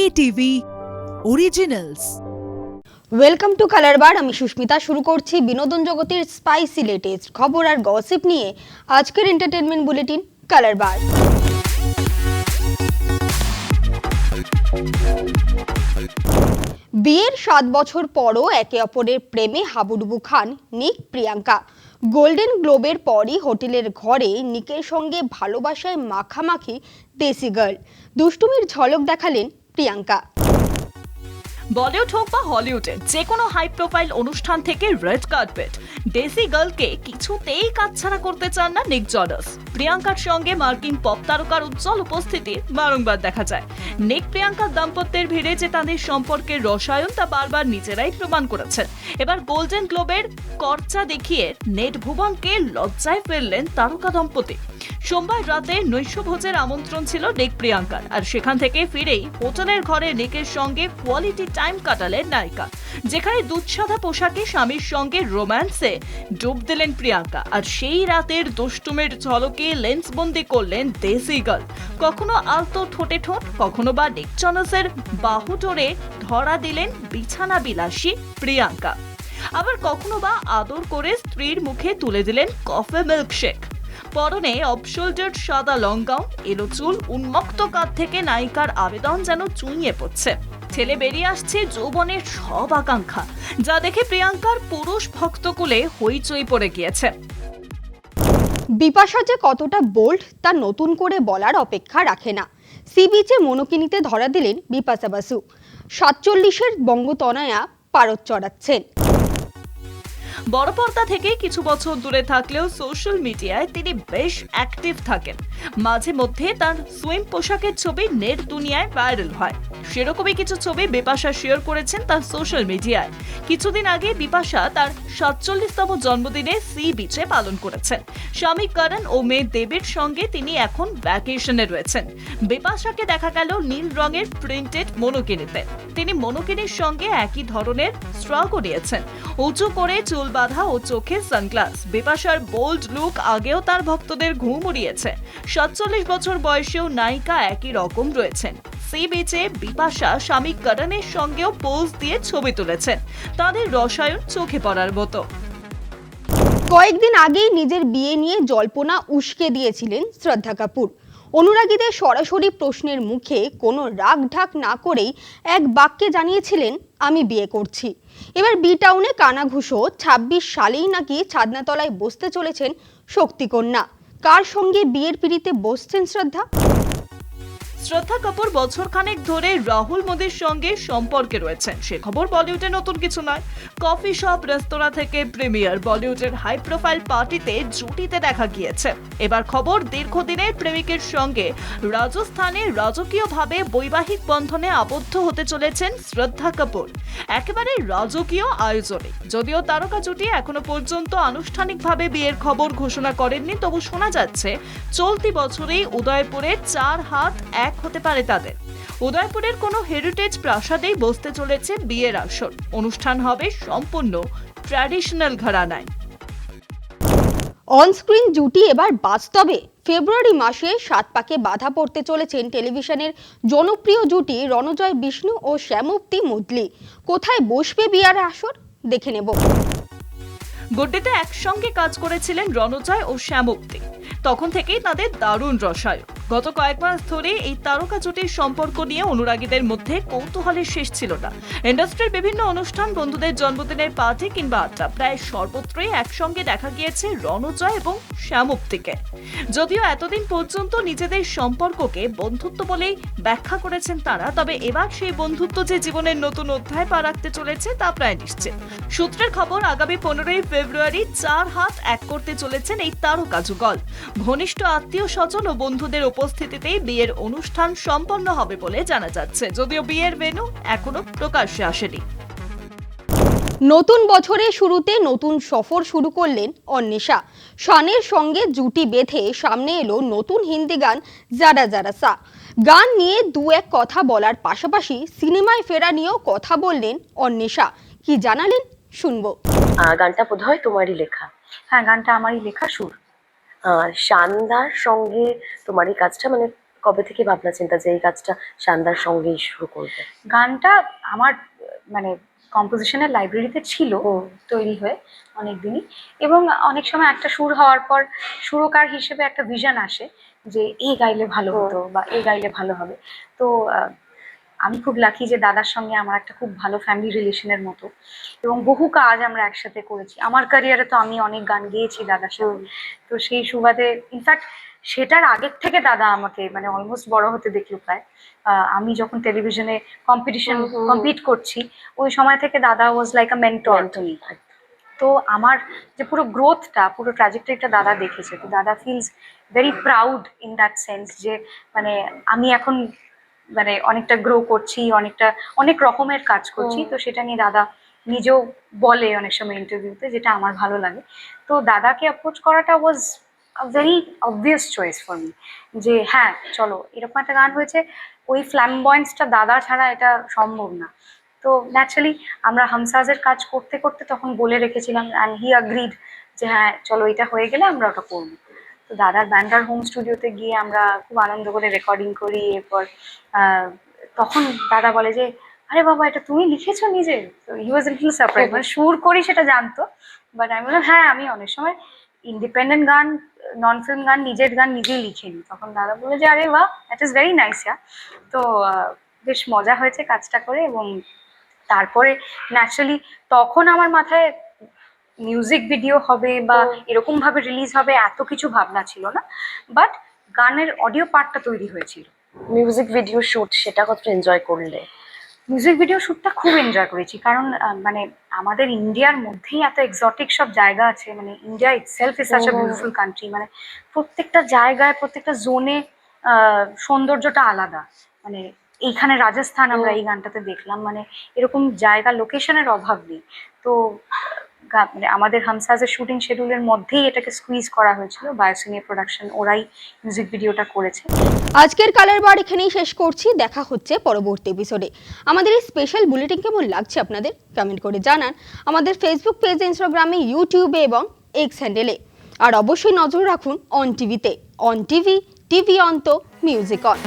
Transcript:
KTV originals welcome to colour bar আমি সুস্মিতা। শুরু করছি বিনোদন জগতের স্পাইসি লেটেস্ট খবর আর গসিপ নিয়ে আজকের এন্টারটেনমেন্ট বুলেটিন কালার বার বিয়ের সাত বছর পরও একে অপরের প্রেমে হাবুডুবু খান নিক প্রিয়াঙ্কা। গোল্ডেন গ্লোবের পরই হোটেলের ঘরে নিকের সঙ্গে ভালোবাসায় মাখামাখি দেশি গার্ল দুষ্টুমির ঝলক দেখালেন প্রিয়াঙ্কা। বলিউড হোক বা হলিউডের যে কোনো হাই প্রোফাইল অনুষ্ঠান থেকে রেড কার্পেট ডেসি গার্লকে কিছুতেই কাছছাড়া করতে চান না নিক জনাস প্রিয়াঙ্কার সঙ্গে মার্কিন পপ তারকার উজ্জ্বল উপস্থিতি বারংবার দেখা যায়। নিক প্রিয়াঙ্কার দাম্পত্যের ভিড়ে যে তাদের সম্পর্কের রসায়ন তা বারবার নিজেরাই প্রমাণ করেছেন। এবার গোল্ডেন গ্লোবের কর্চা দেখিয়ে নেট ভুবনকে লজ্জায় ফেললেন তারকা দম্পতি। সোমবার রাতে নৈশভোজের আমন্ত্রণ ছিল নিক প্রিয়াঙ্কার। আর সেখান থেকে ফিরেই হোটেলের ঘরে নিকের সঙ্গে কোয়ালিটি টাইম কাটালেন নায়িকা, যেখানে দুধসাদা পোশাকে স্বামীর সঙ্গে রোম্যান্সে ডুব দিলেন প্রিয়াঙ্কা। আর সেই রাতের দুষ্টুমের ঝলকে লেন্সবন্দি করলেন দেশি গার্ল কখনো আলতো ঠোঁটে ঠোঁট, কখনো বা নিক জনাসের বাহু ধরে ধরা দিলেন বিছানা বিলাসী প্রিয়াঙ্কা। আবার কখনো বা আদর করে স্ত্রীর মুখে তুলে দিলেন কফে মিল্কশেক পরনে অফশোল্ডার সাদা লং গাউন এলো চুল উন্মুক্ত কাঁধ থেকে নায়িকার আবেদন যেন চুইয়ে পড়ছে। ছেলে বেরিয়ে আসছে যৌবনের সব আকাঙ্ক্ষা, যা দেখে প্রিয়াঙ্কার পুরুষ ভক্তকুলে হইচই পড়ে গিয়েছে। বিপাশা যে কতটা বোল্ড তা নতুন করে বলার অপেক্ষা রাখে না। সি বিচে মনোকিনিতে ধরা দিলেন বিপাশা বাসু। সাতচল্লিশের বঙ্গতনয়া পারদ চড়াচ্ছেন। বড় পর্দা থেকে কিছু বছর দূরে থাকলেও সোশ্যাল মিডিয়ায় তিনি বেশ অ্যাক্টিভ থাকেন। মাঝে মধ্যে তার সুইম পোশাকের ছবি নেট দুনিয়ায় ভাইরাল হয়। সেরকমই কিছু ছবি বিপাশা শেয়ার করেছেন তার সোশ্যাল মিডিয়ায় কিছুদিন আগে বিপাশা তার সাতচল্লিশতম জন্মদিনে সি বিচে পালন করেছেন। স্বামী করণ ও মেয়ে দেবের সঙ্গে তিনি এখন ভ্যাকেশনে রয়েছেন। বিপাশাকে দেখা গেল নীল রঙের প্রিন্টেড মনোকিনিতে তিনি মনোকিনির সঙ্গে একই ধরনের স্ট্রাগও নিয়েছেন। উঁচু করে চুল বাঁধা ও চোখে সানগ্লাস। বিপাশার বোল্ড লুক আগেও তার ভক্তদের ঘুম উড়িয়েছে। সাতচল্লিশ বছর বয়সেও নায়িকা একই রকম রয়েছেন। সি বিচে বিপাশা স্বামী করণের সঙ্গেও পোজ দিয়ে ছবি তুলেছেন। তাদের রসায়ন চোখে পড়ার মতো। কয়েকদিন আগেই নিজের বিয়ে নিয়ে জল্পনা উস্কে দিয়েছিলেন শ্রদ্ধা কাপুর। অনুরাগীদের সরাসরি প্রশ্নের মুখে কোনো রাগ ঢাক না করেই এক বাক্যে জানিয়েছিলেন, আমি বিয়ে করছি। এবার বি টাউনে কানাঘুষো ছাব্বিশ সালেই নাকি ছাদনাতলায় বসতে চলেছেন শক্তিকন্যা। কার সঙ্গে বিয়ের পিড়িতে বসছেন শ্রদ্ধা? শ্রদ্ধা কাপুর বছর খানেক ধরে রাহুল মোদির সঙ্গে সম্পর্কে রয়েছেন। সে খবর বলিউডে নতুন কিছু নয়। কফি শপ, রেস্তোরাঁ থেকে প্রিমিয়ার। বলিউডের হাই প্রোফাইল পার্টিতে জুটিতে দেখা গিয়েছে। এবার খবর দীর্ঘদিনের প্রেমিকের সঙ্গে। রাজস্থানে রাজকীয়ভাবে বৈবাহিক বন্ধনে আবদ্ধ হতে চলেছেন শ্রদ্ধা কাপুর। একেবারে রাজকীয় আয়োজনে। যদিও তারকা জুটি এখনও পর্যন্ত আনুষ্ঠানিকভাবে বিয়ের খবর ঘোষণা করেননি, তবু শোনা যাচ্ছে, চলতি বছরেই উদয়পুরে চার হাত এক হতে পারে তাদের। উদয়পুরের কোনো হেরিটেজ প্রাসাদেই বসতে চলেছে বিয়ের আসর। অনুষ্ঠান হবে সম্পূর্ণ ট্র্যাডিশনাল ঘরানায়। অনস্ক্রিন জুটি এবার বাস্তবে। ফেব্রুয়ারি মাসে সাত পাকে বাধা পড়তে চলেছেন টেলিভিশনের জনপ্রিয় জুটি রণজয় বিষ্ণু ও শ্যামুক্তি মুদলি। কোথায় বসবে বিয়ার আসর? দেখে নেব। গুড্ডিতে একসঙ্গে কাজ করেছিলেন রণজয় ও শ্যামুক্তি তখন থেকেই তাদের দারুণ রসায়ন। গত কয়েক মাস ধরে এই তারকা জুটির সম্পর্ক নিয়ে অনুরাগীদের মধ্যে কৌতূহলের শেষ ছিল না। ইন্ডাস্ট্রির বিভিন্ন অনুষ্ঠান বন্ধুদের জন্মদিনের পার্টি কিংবা আড্ডা প্রায় সর্বত্রই একসঙ্গে দেখা গিয়েছে রণজয় এবং শ্যামুক্তিকে যদিও এতদিন পর্যন্ত নিজেদের সম্পর্ককে বন্ধুত্ব বলেই ব্যাখ্যা করেছেন তারা, তবে এবার সেই বন্ধুত্ব যে জীবনের নতুন অধ্যায় পা রাখতে চলেছে তা প্রায় নিশ্চিত। সূত্রের খবর, আগামী পনেরোই ফেব্রুয়ারি চার হাত এক করতে চলেছেন এই তারকা যুগল। ঘনিষ্ঠ আত্মীয় স্বজন ও বন্ধুদের উপস্থিতিতেই বিয়ের অনুষ্ঠান সম্পন্ন হবে বলে জানা যাচ্ছে। যদিও বিয়ের ভেন্যু এখনও প্রকাশ্যে আসেনি। নতুন বছরের শুরুতে নতুন সফর শুরু করলেন অন্বেষা। শানের সঙ্গে জুটি বেঁধে সামনে এলো নতুন হিন্দি গান জারা জারা সা। গান নিয়ে দু এক কথা বলার পাশাপাশি সিনেমায় ফেরা নিয়েও কথা বললেন অন্বেষা। কি জানালেন শুনব। গানটা বোধহয় তোমারই লেখা। হ্যাঁ গানটা আমারই লেখা সুর। শানদার সঙ্গে তোমার এই কাজটা মানে কবে থেকে ভাবনা চিন্তা যে এই কাজটা শানদার সঙ্গেই শুরু করবে? গানটা আমার মানে কম্পোজিশনের লাইব্রেরিতে ছিল তৈরি হয়ে অনেক দিনই এবং অনেক সময় একটা সুর হওয়ার পর সুরকার হিসেবে একটা ভিশন আসে যে এই গাইলে ভালো হতো বা এই গাইলে ভালো হবে। তো আমি খুব লাকি যে দাদার সঙ্গে আমার একটা খুব ভালো ফ্যামিলি রিলেশনের মতো। এবং বহু কাজ আমরা একসাথে করেছি। আমার ক্যারিয়ারে তো আমি অনেক গান গেয়েছি দাদার সঙ্গে তো সেই সুবাদে ইনফ্যাক্ট সেটার আগের থেকে দাদা আমাকে মানে অলমোস্ট বড় হতে দেখল প্রায়। আমি যখন টেলিভিশনে কম্পিটিশন। কম্পিট করছি ওই সময় থেকে দাদা ওয়াজ লাইক আ মেন্টর তো আমার যে পুরো গ্রোথটা পুরো ট্র্যাজেক্টরিটা দাদা দেখেছে। তো দাদা feels very proud in that sense যে মানে আমি এখন মানে অনেকটা গ্রো করছি অনেকটা অনেক রকমের কাজ করছি। তো সেটা নিয়ে দাদা নিজেও বলে অনেক সময় ইন্টারভিউতে যেটা আমার ভালো লাগে। তো দাদাকে অ্যাপ্রোচ করাটা was very obvious choice for me যে হ্যাঁ চলো এরকম একটা গান হয়েছে ওই ফ্ল্যামবয়েন্সটা দাদা ছাড়া এটা সম্ভব না। তো ন্যাচারালি আমরা হামসাজের কাজ করতে করতে তখন বলে রেখেছিলাম অ্যান্ড হি আগ্রিড যে হ্যাঁ চলো এটা হয়ে গেলে আমরা ওটা করব। তো দাদার ব্যান্ডার হোম স্টুডিওতে গিয়ে আমরা খুব আনন্দ করে রেকর্ডিং করি এরপর তখন দাদা বলে যে আরে বাবা এটা তুমি লিখেছো নিজে? তো হি ওয়াজ লিটল সারপ্রাইজ মানে সুর করি সেটা জানতো বাট আমি বললাম হ্যাঁ আমি অনেক সময় ইন্ডিপেন্ডেন্ট গান নন ফিল্ম গান নিজের গান নিজেই লিখে নিই তখন দাদা বলে যে আরে বাহ that is very nice yeah তো বেশ মজা হয়েছে কাজটা করে এবং তারপরে ন্যাচারালি তখন আমার মাথায় মিউজিক ভিডিও হবে বা এরকম ভাবে রিলিজ হবে এত কিছু ভাবনা ছিল না। বাট গানের অডিও পার্টটা তৈরি হয়েছিল। মিউজিক ভিডিও শুট সেটা কতটা এনজয় করলে? মিউজিক ভিডিও শ্যুটটা খুব এনজয় করেছি। কারণ মানে আমাদের ইন্ডিয়ার মধ্যেই এত এক্সটিক সব জায়গা আছে। মানে India itself is such a. Beautiful country মানে প্রত্যেকটা জায়গায় প্রত্যেকটা জোনে সৌন্দর্যটা আলাদা। মানে এইখানে রাজস্থান আমরা এই গানটাতে দেখলাম। মানে এরকম জায়গা লোকেশনের অভাব নেই। তো মানে আমাদের হামসাজের শুটিং শিডিউলের মধ্যেই এটাকে স্কুইজ করা হয়েছিল। বায়োসিনিয়া প্রোডাকশন ওরাই মিউজিক ভিডিওটা করেছে। আজকের কালের বার এখানেই শেষ করছি। দেখা হচ্ছে পরবর্তী এপিসোডে আমাদের এই স্পেশাল বুলেটিন কেমন লাগছে আপনাদের? কমেন্ট করে জানান। আমাদের ফেসবুক পেজ ইনস্টাগ্রামে ইউটিউবে এবং এক্স হ্যান্ডেলে আর অবশ্যই নজর রাখুন অন টিভিতে অন টিভি টিভি অন্ত মিউজিক অন